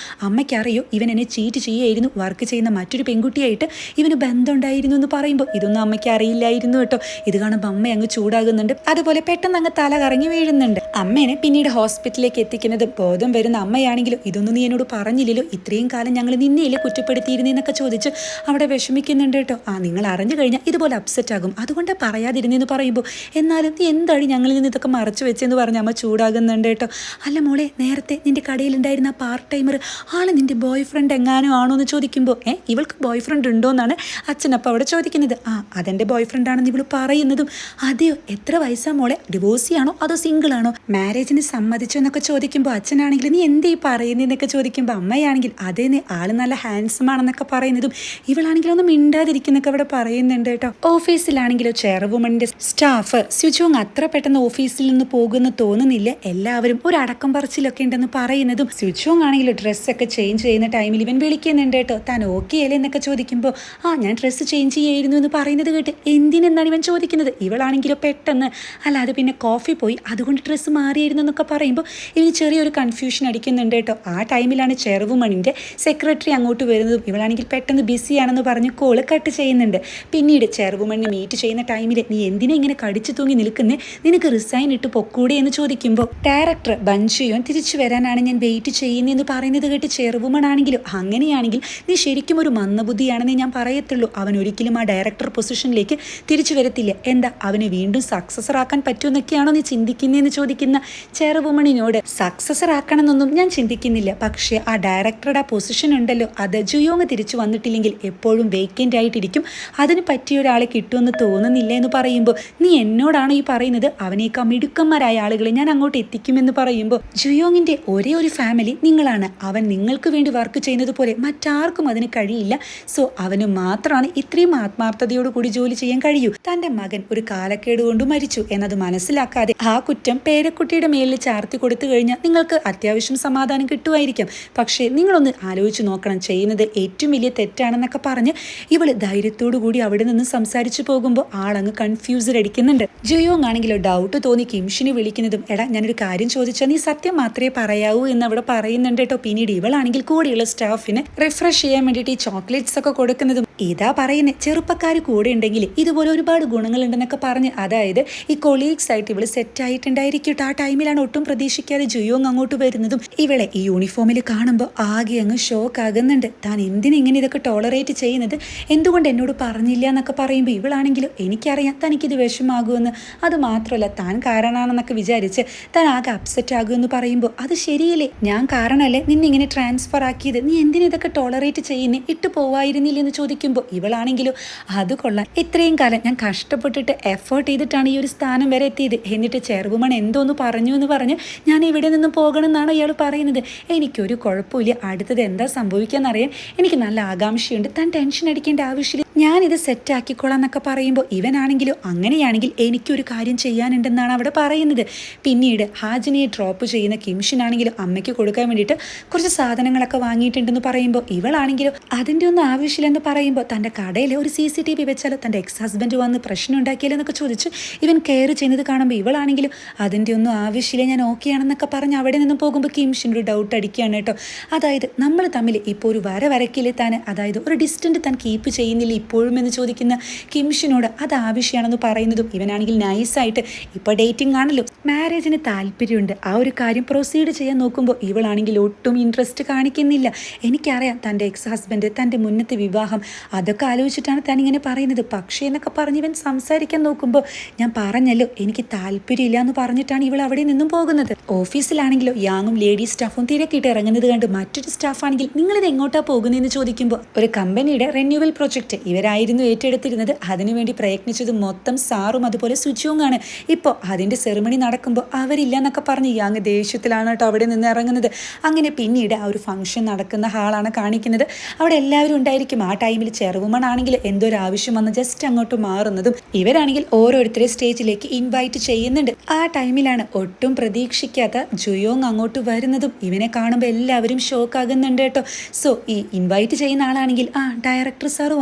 അമ്മയ്ക്കറിയോ? ഇവൻ എന്നെ ചീറ്റ് ചെയ്യായിരുന്നു വർക്ക് ചെയ്യുന്ന മറ്റൊരു പെൺകുട്ടിയായിട്ട് ഇവന് ബന്ധമുണ്ടായിരുന്നു എന്ന് പറയുമ്പോൾ ഇതൊന്നും അമ്മയ്ക്ക് അറിയില്ലായിരുന്നു കേട്ടോ. ഇത് കാണുമ്പോൾ അമ്മ അങ്ങ് ചൂടാകുന്നുണ്ട്. അതുപോലെ പെട്ടെന്ന് അങ്ങ് തല കറങ്ങി വീഴുന്നുണ്ട്. അമ്മേനെ പിന്നീട് ഹോസ്പിറ്റലിലേക്ക് എത്തിക്കുന്നത് ബോധം വരുന്ന അമ്മയാണെങ്കിലും ഇതൊന്നും നീ എന്നോട് പറഞ്ഞില്ലല്ലോ. ഇത്രയും കാലം ഞങ്ങൾ നിന്നെയില്ലേ കുറ്റപ്പെടുത്തിയിരുന്നെന്നൊക്കെ ചോദിച്ച് അവിടെ വിഷമിക്കുന്നുണ്ട് കേട്ടോ. ആ നിങ്ങൾ അറിഞ്ഞു കഴിഞ്ഞാൽ ഇതുപോലെ അപ്സെറ്റ് ആകും. അതുകൊണ്ട് പറയാതിരുന്നെന്ന് പറയുമ്പോൾ എന്നാലും നീ എന്താണ് ഞങ്ങളിൽ നിന്ന് ഇതൊക്കെ മറച്ചു വെച്ചെന്ന് പറഞ്ഞ് അമ്മ ചൂടാകുന്നുണ്ട് കേട്ടോ. അല്ല മോളെ നേരത്തെ നിന്റെ കടയിലുണ്ടായിരുന്ന ആ പാർട്ട് ടൈമർ ആൾ നിന്റെ ബോയ് ഫ്രണ്ട് എങ്ങാനും ആണോ എന്ന് ചോദിക്കുമ്പോൾ ഏ ഇവൾക്ക് ബോയ് ഫ്രണ്ട് ഉണ്ടോ എന്നാണ് അച്ഛനപ്പം അവിടെ ചോദിക്കുന്നത്. ആ അതെന്റെ ബോയ് ഫ്രണ്ട് ആണെന്ന് ഇവൾ പറയുന്നതും അതെയോ എത്ര വയസ്സാ മോളെ? ഡിവോഴ്സി ആണോ അതോ സിംഗിൾ ആണോ? മാരേജിന് സമ്മതിച്ചോ എന്നൊക്കെ ചോദിക്കുമ്പോൾ അച്ഛനാണെങ്കിൽ നീ എന്തേ പറയുന്നതെന്നൊക്കെ ചോദിക്കുമ്പോൾ അമ്മയാണെങ്കിൽ അതേ നീ ആൾ നല്ല ഹാൻസം ആണെന്നൊക്കെ പറയുന്നതും ഇവളാണെങ്കിൽ ഒന്നും മിണ്ടാതിരിക്കുന്നൊക്കെ അവിടെ പറയുന്നുണ്ട് കേട്ടോ. ഓഫീസിലാണെങ്കിലോ ചെയർവുമണിന്റെ സ്റ്റാഫ് സ്വിച്ചോങ് അത്ര പെട്ടെന്ന് ഓഫീസിൽ നിന്ന് പോകുമെന്ന് തോന്നുന്നില്ല. എല്ലാവരും ഒരു അടക്കം പറച്ചിലൊക്കെ ഉണ്ടെന്ന് പറയുന്നതും സ്വിച്ചോങ് ആണെങ്കിലും ഡ്രസ്സൊക്കെ ചേഞ്ച് ചെയ്യുന്ന ടൈമിൽ ഇവൻ വിളിക്കുന്നുണ്ട് കേട്ടോ. താൻ ഓക്കെ അല്ലേ? എന്നൊക്കെ ചോദിക്കുമ്പോൾ ആ ഞാൻ ഡ്രസ്സ് ചേഞ്ച് ചെയ്യായിരുന്നു എന്ന് പറയുന്നത് കേട്ട് എന്തിനെന്നാണ് ഇവൻ ചോദിക്കുന്നത്? ഇവളാണെങ്കിലോ പെട്ടെന്ന്. അല്ലാതെ പിന്നെ കോഫി പോയി അതുകൊണ്ട് ഡ്രസ്സ് മാറിയായിരുന്നു എന്നൊക്കെ പറയുമ്പോൾ ഇവന് ചെറിയൊരു കൺഫ്യൂഷൻ അടിക്കുന്നുണ്ട് കേട്ടോ. ആ ടൈമിലാണ് ചെറുവുമണിന്റെ സെക്രട്ടറി അങ്ങോട്ട് വരുന്നതും ഇവളാണെങ്കിൽ പെട്ടെന്ന് ബിസിയാണെന്ന് പറഞ്ഞ് കോൾ കട്ട് ചെയ്യുന്നുണ്ട്. പിന്നീട് ചെറുവുമണ്ണി മീറ്റ് ചെയ്യുന്ന ടൈമിൽ നീ എന്തിനെ ഇങ്ങനെ കടിച്ചു തൂങ്ങി നിൽക്കുന്നേ? നിനക്ക് റിസൈൻ ഇട്ട് പൊക്കൂടെ എന്ന് ചോദിക്കുമ്പോൾ ഡയറക്ടർ ബഞ്ചുയോൻ തിരിച്ചു വരാനാണ് ഞാൻ വെയിറ്റ് ചെയ്യുന്നതെന്ന് പറയുന്നത് കേട്ട് ചെറുവുമണാണെങ്കിലും അങ്ങനെയാണെങ്കിൽ നീ ശരിക്കും ഒരു മന്ദബുദ്ധിയാണെന്ന് ഞാൻ പറയത്തുള്ളൂ. അവൻ ഒരിക്കലും ആ ഡയറക്ടർ പൊസിഷനിലേക്ക് തിരിച്ചു വരത്തില്ല. എന്താ അവനെ വീണ്ടും സക്സസർ ആക്കാൻ പറ്റുമെന്നൊക്കെയാണോ നീ ചിന്തിക്കുന്നതെന്ന് ചോദിക്കുന്ന ചെറുവുമണിനോട് സക്സസർ ആക്കണമെന്നൊന്നും ഞാൻ ചിന്തിക്കുന്നില്ല. പക്ഷേ ആ ഡയറക്ടറുടെ ആ പൊസിഷൻ ഉണ്ടല്ലോ. അത് ജുയോങ് തിരിച്ചു വന്നിട്ടില്ലെങ്കിൽ എപ്പോഴും വേക്കന്റ് ആയിട്ടിരിക്കും. അതിന് പറ്റിയ ഒരാളെ കിട്ടുമെന്ന് തോന്നുന്നില്ല എന്ന് പറയുമ്പോൾ നീ എന്നോടാണോ ഈ പറയുന്നത്? അവനേക്കാൾ മിടുക്കന്മാരായ ആളുകളെ ഞാൻ അങ്ങോട്ട് എത്തിക്കുമെന്ന് പറയുമ്പോൾ ജുയോങ്ങിന്റെ ഒരേ ഒരു ഫാമിലി നിങ്ങളാണ്. അവൻ നിങ്ങൾക്ക് വേണ്ടി വർക്ക് ചെയ്യുന്നത് പോലെ മറ്റാർക്കും അതിന് കഴിയില്ല. സോ അവന് മാത്രമാണ് ഇത്രയും ആത്മാർത്ഥതയോട് കൂടി ജോലി ചെയ്യാൻ കഴിയൂ. തന്റെ മകൻ ഒരു കാലക്കേട് കൊണ്ട് മരിച്ചു എന്നത് മനസ്സിലാക്കാതെ ആ കുറ്റം പേരക്കുട്ടിയുടെ മേലിൽ ചാർത്തി കൊടുത്തു കഴിഞ്ഞാൽ നിങ്ങൾക്ക് അത്യാവശ്യം സമാധാനം കിട്ടുമായിരിക്കാം. പക്ഷേ നിങ്ങളൊന്ന് ആലോചിച്ച് നോക്കണം. ചെയ്യുന്നത് ഏറ്റവും വലിയ തെറ്റാണെന്നൊക്കെ പറഞ്ഞ് ഇവൾ ധൈര്യത്തോടു കൂടി അവിടെ നിന്ന് സംസാരിച്ചു പോകുമ്പോൾ ആളങ്ങ് കൺഫ്യൂസ്ഡ് അടിക്കുന്നുണ്ട്. ജയോങ് ആണെങ്കിലോ ഡൗട്ട് തോന്നി കിംഷിനെ വിളിക്കുന്നതും എടാ ഞാനൊരു കാര്യം ചോദിച്ചാൽ നീ സത്യം മാത്രമേ പറയാവൂ എന്ന് അവിടെ പറയുന്നുണ്ട് കേട്ടോ. പിന്നീട് ഇവളാണെങ്കിൽ കൂടിയുള്ള സ്റ്റാഫിന് റിഫ്രഷ് ചെയ്യാൻ വേണ്ടിയിട്ട് ഈ ചോക്ലേറ്റ്സ് ഒക്കെ കൊടുക്കുന്നതും ഇതാ പറയുന്നത് ചെറുപ്പക്കാർ കൂടെ ഉണ്ടെങ്കിൽ ഇതുപോലെ ഒരുപാട് ഗുണങ്ങളുണ്ടെന്നൊക്കെ പറഞ്ഞ് അതായത് ഈ കൊളീഗ്സ് ആയിട്ട് ഇവൾ സെറ്റ് ആയിട്ടുണ്ടായിരിക്കും. ആ ടൈമിലാണ് ഒട്ടും പ്രതീക്ഷിക്കാതെ ജുയോങ് അങ്ങോട്ട് വരുന്നതും ഇവളെ ഈ യൂണിഫോമിൽ കാണുമ്പോൾ ആകെ അങ്ങ് ഷോക്ക് ആകുന്നുണ്ട്. താൻ എന്തിനെങ്ങനെ ഇതൊക്കെ ടോളറേറ്റ് ചെയ്യുന്നത്? എന്തുകൊണ്ട് എന്നോട് പറഞ്ഞില്ല എന്നൊക്കെ പറയുമ്പോൾ ഇവളാണെങ്കിലും എനിക്കറിയാം തനിക്കിത് വിഷമാകുമെന്ന്. അത് മാത്രമല്ല താൻ കാരണമാണെന്നൊക്കെ വിചാരിച്ച് താൻ ആകെ അപ്സെറ്റ് ആകുമെന്ന് പറയുമ്പോൾ അത് ശരിയല്ലേ? ഞാൻ കാരണമല്ലേ നിന്നെ ഇങ്ങനെ ട്രാൻസ്ഫർ ആക്കിയത്. നീ എന്തിനെ ഇതൊക്കെ ടോളറേറ്റ് ചെയ്യുന്നേ? ഇട്ട് പോവായിരുന്നില്ല എന്ന് ചോദിക്കുമ്പോൾ ഇവളാണെങ്കിലും അത് കൊള്ളാൻ ഇത്രയും കാലം ഞാൻ കഷ്ടപ്പെട്ടിട്ട് എഫേർട്ട് ചെയ്തിട്ടാണ് ഈ ഒരു സ്ഥാനം വരെ എത്തിയത്. എന്നിട്ട് ചെറുവുമൺ എന്തോന്ന് പറഞ്ഞു എന്ന് പറഞ്ഞ് ഞാൻ ഇവിടെ നിന്ന് പോകണം എന്നാണ് ഇയാൾ പറയുന്നത്. എനിക്കൊരു കുഴപ്പമില്ല. അടുത്തത് എന്താ സംഭവിക്കുക എന്നറിയാൻ എനിക്ക് നല്ല ആകാംക്ഷയുണ്ട്. താൻ ടെൻഷൻ അടിക്കേണ്ട ആവശ്യമില്ല. ഞാനിത് സെറ്റ് ആക്കിക്കോളാം എന്നൊക്കെ പറയുമ്പോൾ ഇവനാണെങ്കിലും അങ്ങനെയാണെങ്കിൽ എനിക്കൊരു കാര്യം ചെയ്യാനുണ്ടെന്നാണ് അവിടെ പറയുന്നത്. പിന്നീട് ഹാജിനിയെ ഡ്രോപ്പ് ചെയ്യുന്ന കിംഷിനാണെങ്കിലും അമ്മയ്ക്ക് കൊടുക്കാൻ വേണ്ടിയിട്ട് കുറച്ച് സാധനങ്ങളൊക്കെ വാങ്ങിയിട്ടുണ്ടെന്ന് പറയുമ്പോൾ ഇവളാണെങ്കിലും അതിന്റെ ഒന്നും ആവശ്യമില്ലെന്ന് പറയുമ്പോൾ തന്റെ കടയിൽ ഒരു സി സി ടി വി വെച്ചാൽ തന്റെ എക്സ് ഹസ്ബൻഡ് വന്ന് പ്രശ്നം ഉണ്ടാക്കിയാലെന്നൊക്കെ ചോദിച്ച് ഇവൻ കെയർ ചെയ്യുന്നത് കാണുമ്പോൾ ഇവളാണെങ്കിലും അതിന്റെ ഒന്നും ആവശ്യമില്ല ഞാൻ ഓക്കെ ആണെന്നൊക്കെ പറഞ്ഞ് അവിടെ നിന്ന് പോകുമ്പോൾ കിംഷിനൊരു ഡൗട്ട് അടിക്കുകയാണ് കേട്ടോ. അതായത് നമ്മൾ തമ്മിൽ ഇപ്പോൾ ഒരു വര വരക്കില്ലേ താൻ അതായത് ഒരു ഡിസ്റ്റന്റ് താൻ കീപ്പ് ചെയ്യുന്നില്ല ഇപ്പോഴും എന്ന് ചോദിക്കുന്ന കിംഷിനോട് അത് ആവശ്യമാണെന്ന് പറയുന്നതും ഇവനാണെങ്കിൽ നൈസായിട്ട് ഇപ്പോൾ ഡേറ്റിംഗ് ആണല്ലോ. മാരേജിന് താല്പര്യമുണ്ട്. ആ ഒരു കാര്യം പ്രൊസീഡ് ചെയ്യാൻ നോക്കുമ്പോൾ ഇവളാണെങ്കിൽ ഒട്ടും ഇൻട്രസ്റ്റ് കാണിക്കുന്നില്ല. എനിക്കറിയാം തന്റെ എക്സ് ഹസ്ബൻഡ് തന്റെ മുന്നത്തെ വിവാഹം അതൊക്കെ ആലോചിച്ചിട്ടാണ് താൻ ഇങ്ങനെ പറയുന്നത്. പക്ഷേ എന്നൊക്കെ പറഞ്ഞ് ഇവൻ സംസാരിക്കാൻ നോക്കുമ്പോൾ ഞാൻ പറഞ്ഞല്ലോ എനിക്ക് താല്പര്യമില്ല എന്ന് പറഞ്ഞിട്ടാണ് ഇവൾ അവിടെ നിന്നും പോകുന്നത്. ഓഫീസിലാണെങ്കിലോ യാങ്ങും ലേഡി സ്റ്റാഫും തിരക്കിട്ട് ഇറങ്ങുന്നത് കണ്ട് മറ്റൊരു സ്റ്റാഫാണെങ്കിൽ നിങ്ങളിത് എങ്ങോട്ടാണ് പോകുന്നതെന്ന് ചോദിക്കുമ്പോൾ ഒരു കമ്പനിയുടെ റിന്യൂവൽ പ്രൊജക്റ്റ് ഇവരായിരുന്നു ഏറ്റെടുത്തിരുന്നത്. അതിനുവേണ്ടി പ്രയത്നിച്ചത് മൊത്തം സാറും അതുപോലെ സുചിവും ആണ്. ഇപ്പോൾ അതിന്റെ സെറിമണി നടക്കുമ്പോൾ അവരില്ല എന്നൊക്കെ പറഞ്ഞ് യാങ് ദേഷ്യത്തിലാണ് കേട്ടോ അവിടെ നിന്ന് ഇറങ്ങുന്നത്. അങ്ങനെ പിന്നീട് ആ ഒരു ഫംഗ്ഷൻ നടക്കുന്ന ഹാളാണ് കാണിക്കുന്നത്. അവിടെ എല്ലാവരും ഉണ്ടായിരിക്കും. ആ ടൈമിൽ ചെറുവുമണാണെങ്കിൽ എന്തോ ഒരു ആവശ്യം വന്ന് ജസ്റ്റ് അങ്ങോട്ട് മാറുന്നതും ഇവരാണെങ്കിൽ ഓരോരുത്തരെ സ്റ്റേജിലേക്ക് ഇൻവൈറ്റ് ചെയ്യുന്നുണ്ട്. ആ ടൈമിലാണ് ഒട്ടും പ്രതീക്ഷിക്കാത്ത ജുയോങ് അങ്ങോട്ട് വരുന്നതും ഇവനെ കാണുമ്പോൾ എല്ലാവരും ഷോക്ക് ആകുന്നുണ്ട് കേട്ടോ. സോ ഈ ഇൻവൈറ്റ് ചെയ്യുന്ന ആളാണെങ്കിൽ ആ ഡയറക്ടർ സാർ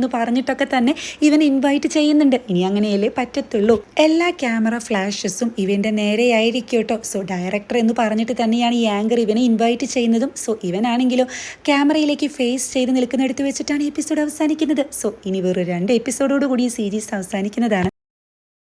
വന്നിട്ടുണ്ടെന്ന് പറഞ്ഞിട്ടൊക്കെ തന്നെ ഇവൻ ഇൻവൈറ്റ് ചെയ്യുന്നുണ്ട്. ഇനി അങ്ങനെയല്ലേ പറ്റത്തുള്ളൂ. എല്ലാ ക്യാമറ ഫ്ലാഷസും ഇവന്റെ നേരെയായിരിക്കും കേട്ടോ. സോ ഡയറക്ടർ എന്ന് പറഞ്ഞിട്ട് തന്നെയാണ് ഈ ആങ്കർ ഇവനെ ഇൻവൈറ്റ് ചെയ്യുന്നതും. സോ ഇവനാണെങ്കിലും ക്യാമറയിലേക്ക് ഫേസ് ചെയ്ത് നിൽക്കുന്നിടത്ത് വെച്ചിട്ടാണ് എപ്പിസോഡ് അവസാനിക്കുന്നത്. സോ ഇനി വേറൊരു രണ്ട് എപ്പിസോഡോടുകൂടി ഈ സീരീസ് അവസാനിക്കുന്നതാണ്.